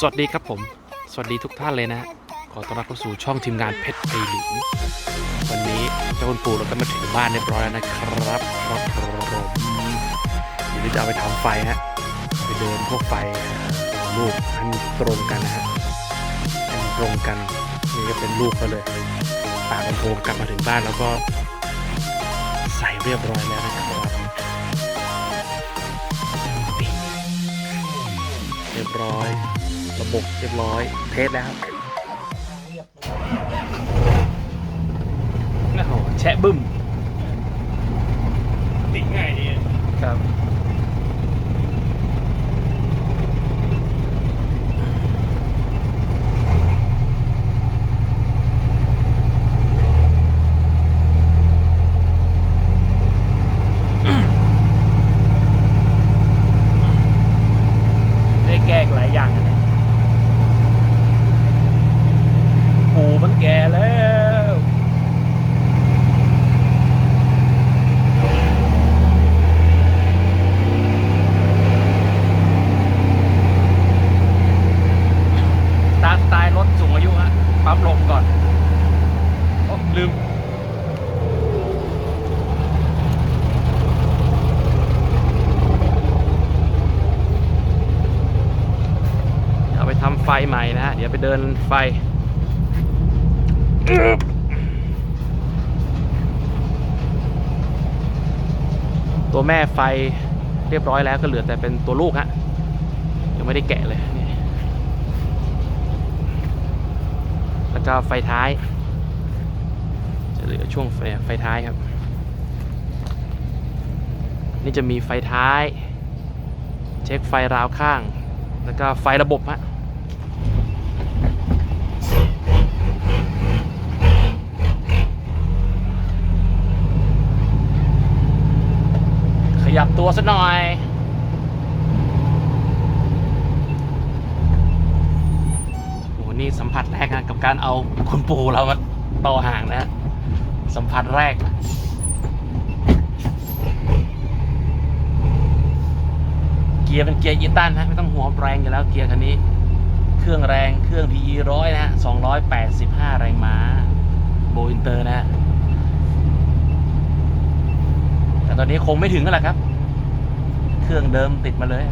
สวัสดีครับผม สวัสดีทุกท่านเลยนะ ขอต้อนรับเข้าสู่ช่องทีมงานเพชรไอหลิงวันนี้เจ้าคุณปู่เราก็มาถึงบ้านเรียบร้อยแล้วนะครับครับผมเดี๋ยวจะเอาไปทำไฟฮะไปเดินพวกไฟลูกให้มันตรงกันนะฮะให้มันตรงกันนี่ก็เป็นลูกก็เลยปากลำโพงกลับมาถึงบ้านแล้วก็ ใส่เรียบร้อยแล้วนะครับเรียบร้อย ระบบเรียบร้อยเทสแล้วโอ้โหแชะบึ้มติดง่ายดีครับได้แก้หลายอย่างนะปู มันแก่แล้วตามสไตล์รถสูงอายุฮะปั๊มลมก่อนโอ้ลืมเอาไปทำไฟใหม่นะฮะ เดี๋ยวไปเดินไฟ ตัวแม่ไฟเรียบร้อยแล้วก็เหลือแต่เป็นตัวลูกฮะยังไม่ได้แกะเลยนี่แล้วก็ไฟท้าย จะเหลือช่วงไฟไฟท้ายครับ นี่จะมีไฟท้าย เช็คไฟราวข้าง แล้วก็ไฟระบบฮะ ยับตัวสักหน่อย โอ้โหนี่สัมผัสแรกนะกับการเอาคุณปูเรามาต่อห่างนะ สัมผัสแรกเกียร์เป็นเกียร์อีตันฮะไม่ต้องหัวแรงอยู่แล้วเกียร์คันนี้ เครื่องแรงเครื่อง PE ร้อยนะฮะ285แรงม้า โบอินเตอร์นะฮะแต่ตอนนี้คงไม่ถึงแล้วล่ะครับ เครื่องเดิมติดมาเลย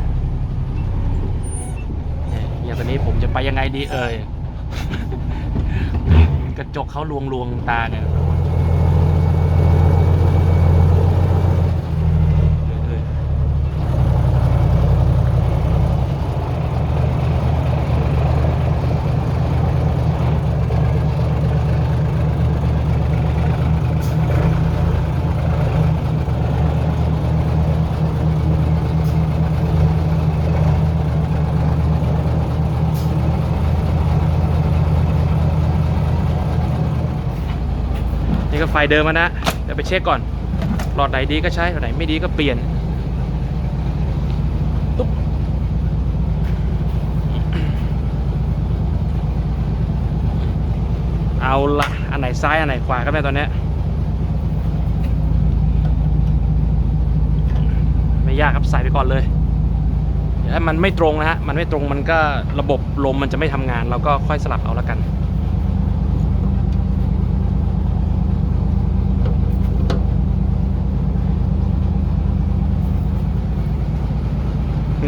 เนี่ยอย่างตอนนี้ผมจะไปยังไงดีเอ่ย กระจกเขาลวงลวงๆตาเนี่ย ไฟเดิมนะเดี๋ยวไปเช็คก่อน หลอดไหนดีก็ใช้หลอดไหนไม่ดีก็เปลี่ยนตุ๊บเอาละอันไหนซ้าย อันไหนขวาครับแม่ยตอนนี้ไม่ยากครับใส่ไปก่อนเลยถ้ามันไม่ตรงนะฮะ มันไม่ตรงมันก็ระบบลมมันจะไม่ทำงาน เราก็ค่อยสลับเอาละกัน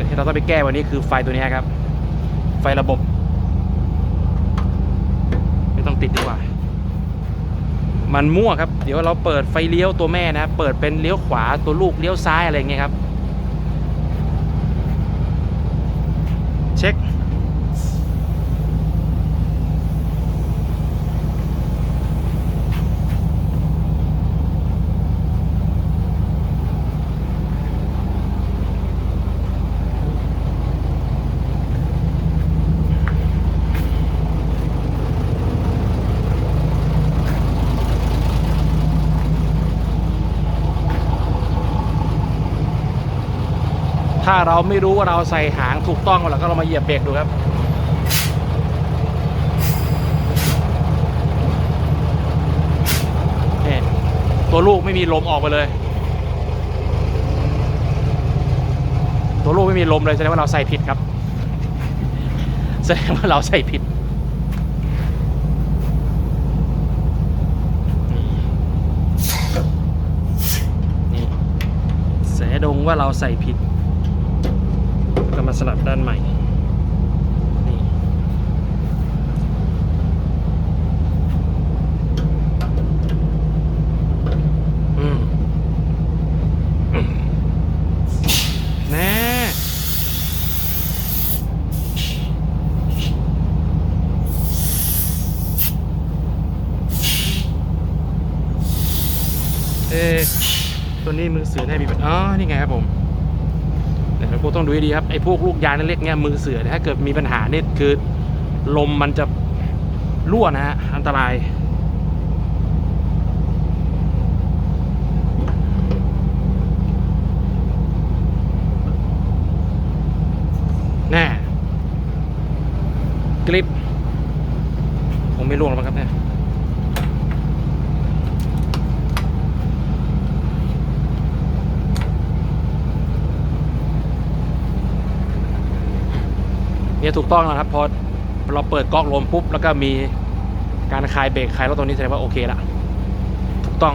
ที่เราต้องไปแก้วันนี้คือไฟตัวนี้ครับ ไฟระบบ ไม่ต้องติดดีกว่า มันมั่วครับ เดี๋ยวเราเปิดไฟเลี้ยวตัวแม่นะ เปิดเป็นเลี้ยวขวาตัวลูกเลี้ยวซ้ายอะไรเงี้ยครับ เช็ค ถ้าเราไม่รู้ว่าเราใส่หางถูกต้องแล้วก็เรามาเหยียบเบรกดูครับตัวลูกไม่มีลมออกไปเลย ตัวลูกไม่มีลมเลยแสดงว่าเราใส่ผิดครับแสดงว่าเราใส่ผิดนี่แสดงว่าเราใส่ผิด ก็มาสลับด้านใหม่นี่แน่เอตัวนี้มือสือแน่มีปัญหาอ๋อ นี่ไงครับผม พวกต้องดูให้ดีครับไอ้พวกลูกยางเล็กๆเนี่ยมือเสือ่ยถ้าเกิดมีปัญหาเนี่ยคือลมมันจะรั่วนะฮะอันตรายแน่กริปคงไม่ล่วงแล้วมั้งครับเนี่ย เนี่ยถูกต้องแล้วครับพอเราเปิดก๊อกลมปุ๊บแล้วก็มีการคลายเบรกคลายรถตรงนี้แสดงว่าโอเคละถูกต้อง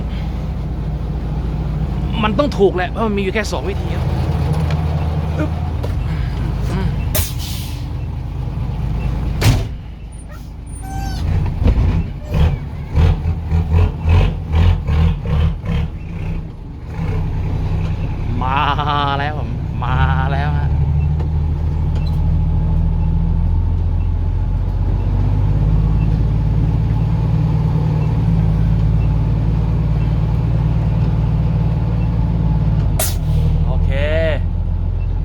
มันต้องถูกแหละเพราะมันมีอยู่แค่สองวิธีครับอึ๊บอืม มาแล้วผมมาแล้วฮะโอเค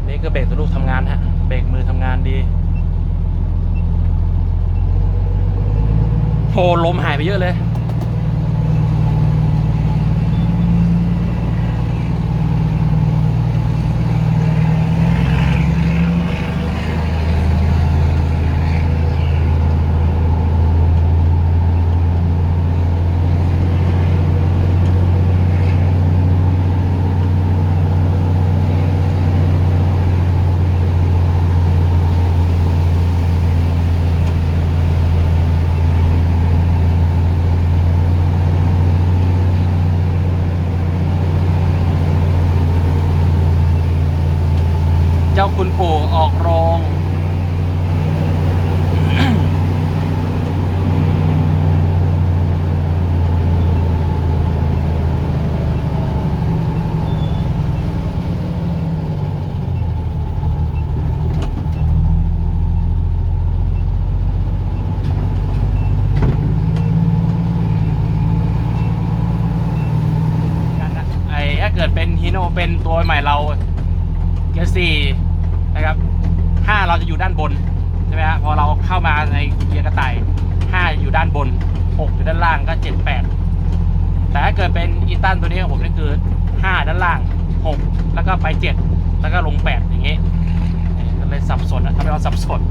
นี่คือเบรกตัวลูกทำงานฮะ เบรกมือทำงานดี โหลมหายไปเยอะเลย เจ้าคุณปู่ออกโรง ไอ้ถ้าเกิดเป็นฮี โนเป็นตัวใหม่เราเกียร์สี่นะครับห้าเราจะอยู่ด้านบนใช่ไหมฮะพอเราเข้ามาในเกียร์กระต่ายห้าอยู่ด้านบนหกอยู่ด้านล่างก็เจ็ดแปดแต่ถ้าเกิดเป็นอีตันตัวนี้ของผมนี่คือห้าด้านล่างหกแล้วก็ไปเจ็ดแล้วก็ลงแปดอย่างเงี้ยก็เลยสับสนนะทำให้เราสับสน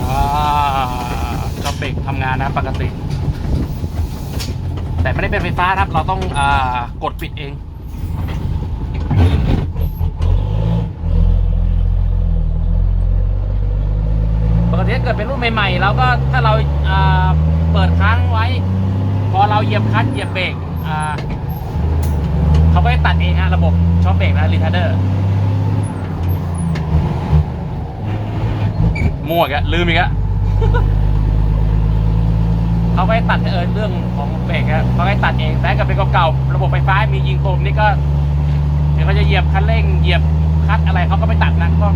อ่าจอบเบรกทำงานนะปกติ แต่ไม่ได้เป็นไฟฟ้าครับ เราต้องอกดปิดเอง ปกติเกิดเป็นรุ่นใหม่ๆเราก็ถ้าเราเปิดค้างไว้ พอเราเหยียบคลัตช์เหยียบเบรกเขาก็จะตัดเองฮะระบบช็อคเบรกนะรีทาร์เดอร์มั่วอีกแล้วลืมอีกแล้ว เขาไม่ตัดเออเรื่องของเบรกอะเขาไม่ตัดเอง แต่ถ้าเกิดเป็นเก่าๆระบบไฟฟ้ามียิงโคมนี่ก็เดี๋ยวเขาจะเหยียบคันเร่งเหยียบคัดอะไรเขาก็ไม่ตัดนะก็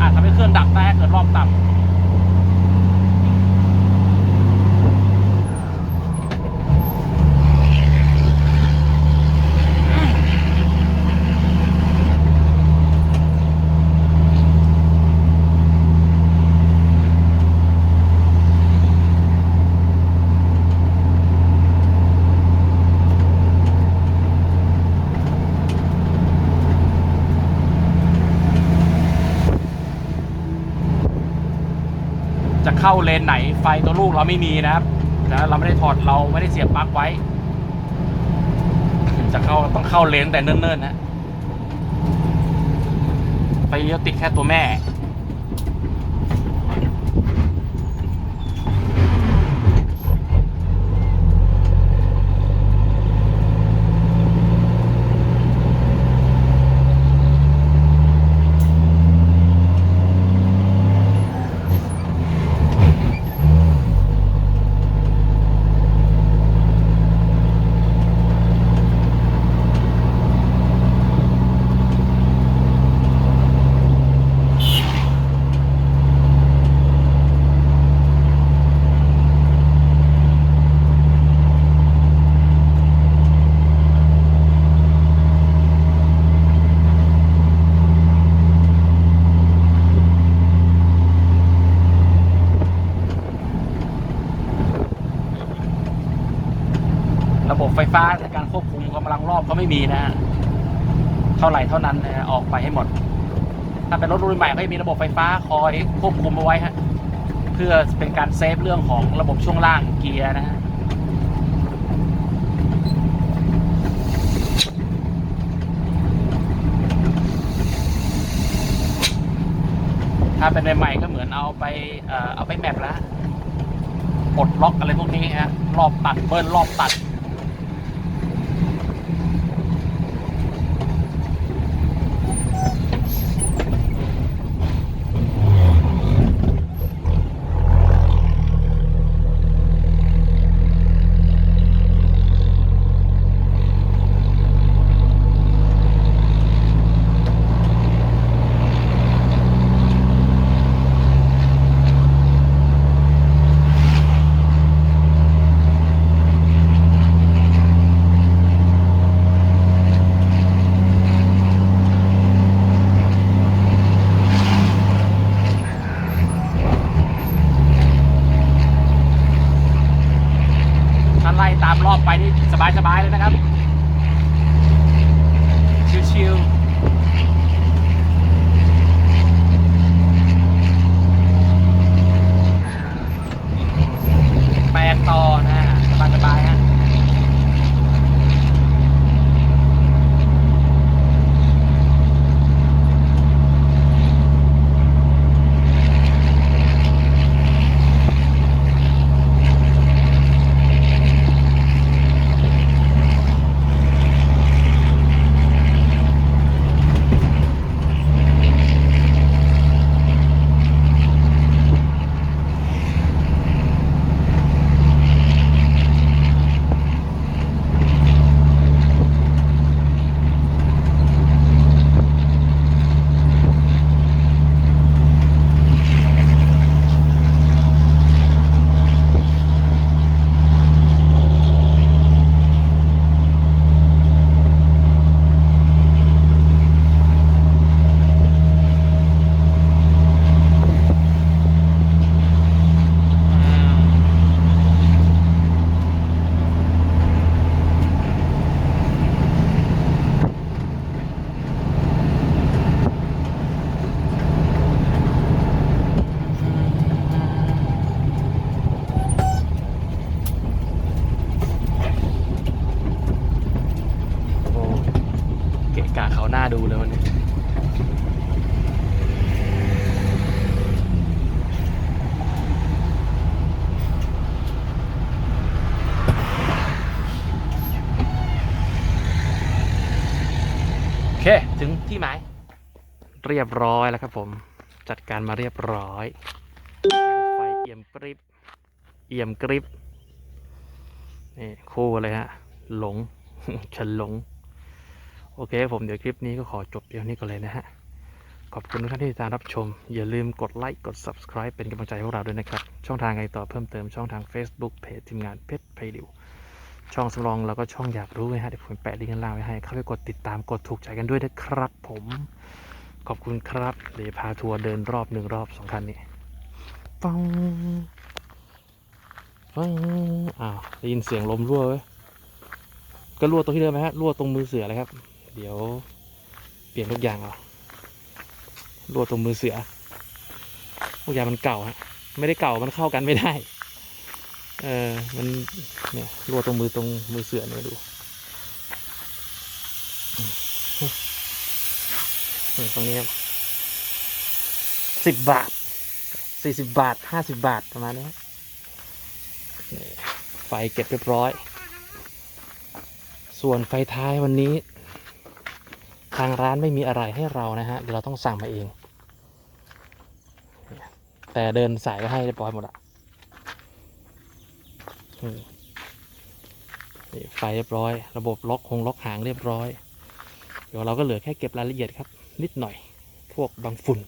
อาจทำให้เครื่องดับได้เกิดรอบต่ำ เข้าเลนไหนไฟตัวลูกเราไม่มีนะครับนะเราไม่ได้ถอดเราไม่ได้เสียบปลั๊กไว้จะเข้าต้องเข้าเลนแต่เนิ่นๆนะไฟเลี้ยวติดแค่ตัวแม่ ฟฟ้าในการควบคุมกำลังรอบก็ไม่มีนะฮะเท่าไหร่เท่านั้นนะฮะออกไปให้หมด ถ้าเป็นรถรุ่นใหม่ก็จะมีระบบไฟฟ้าคอยควบคุมเอาไว้ฮะเพื่อเป็นการเซฟเรื่องของระบบช่วงล่างเกียร์นะฮะถ้าเป็นใหม่ๆก็เหมือนเอาไปเอ่อเอาไปแมปแล้วปลดล็อกอะไรพวกนี้ฮะรอบตัดเบิ้ลรอบตัด เขาหน้าดูเลยวันนี้โอเค ถึงที่หมาย เรียบร้อยแล้วครับผม จัดการมาเรียบร้อย ไฟเอี่ยมกริบ เอี่ยมกริบ นี่คู่เลยฮะ หลง ฉันหลง โอเคครับผมเดี๋ยวคลิปนี้ก็ขอจบเพียงนี้ก่อนเลยนะฮะ ขอบคุณทุกท่านที่ติดตามรับชม อย่าลืมกดไลค์กด subscribe เป็นกำลังใจให้พวกเราด้วยนะครับ ช่องทางไงต่อเพิ่มเติมช่องทาง Facebook เพจทีมงานเพชรไพริวช่องสำรองแล้วก็ช่องอยากรู้นะฮะเดี๋ยวผมแปะลิงก์ข้างล่างไว้ให้เข้าไปกดติดตามกดถูกใจกันด้วยนะครับ ผมขอบคุณครับเดี๋ยวพาทัวร์เดินรอบหนึ่งรอบสองคันนี้ฟังฟังอ้าวได้ยินเสียงลมรั่วเว้ยก็รั่วตรงที่เดิมไหมฮะรั่วตรงมือเสือเลยครับ เดี๋ยวเปลี่ยนทุกอย่างเอารั่วตรงมือเสือทุกยางมันเก่าฮะไม่ได้เก่ามันเข้ากันไม่ได้ เออมันเนี่ยรั่วตรงมือตรงมือเสือเนี่ยดูตรงนี้สิบบาทสี่สิบบาทห้าสิบบาทประมาณนี้ไฟเก็บเรียบร้อย ส่วนไฟท้ายวันนี้ ทางร้านไม่มีอะไรให้เรานะฮะเดี๋ยวเราต้องสั่งมาเอง แต่เดินสายก็ให้เรียบร้อยหมดอะนี่ไฟเรียบร้อย ระบบล็อกคงล็อกหางเรียบร้อย เดี๋ยวเราก็เหลือแค่เก็บรายละเอียดครับ นิดหน่อย พวกบางฝุ่น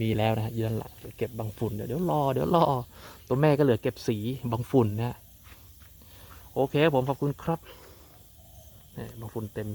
มีแล้วนะฮะยืนหลังเก็บบางฝุ่นเดี๋ยวเดี๋ยวรอเดี๋ยวรอ ตัวแม่ก็เหลือเก็บสีบางฝุ่นนะฮะโอเคผมขอบคุณครับนี่บางฝุ่นเต็ม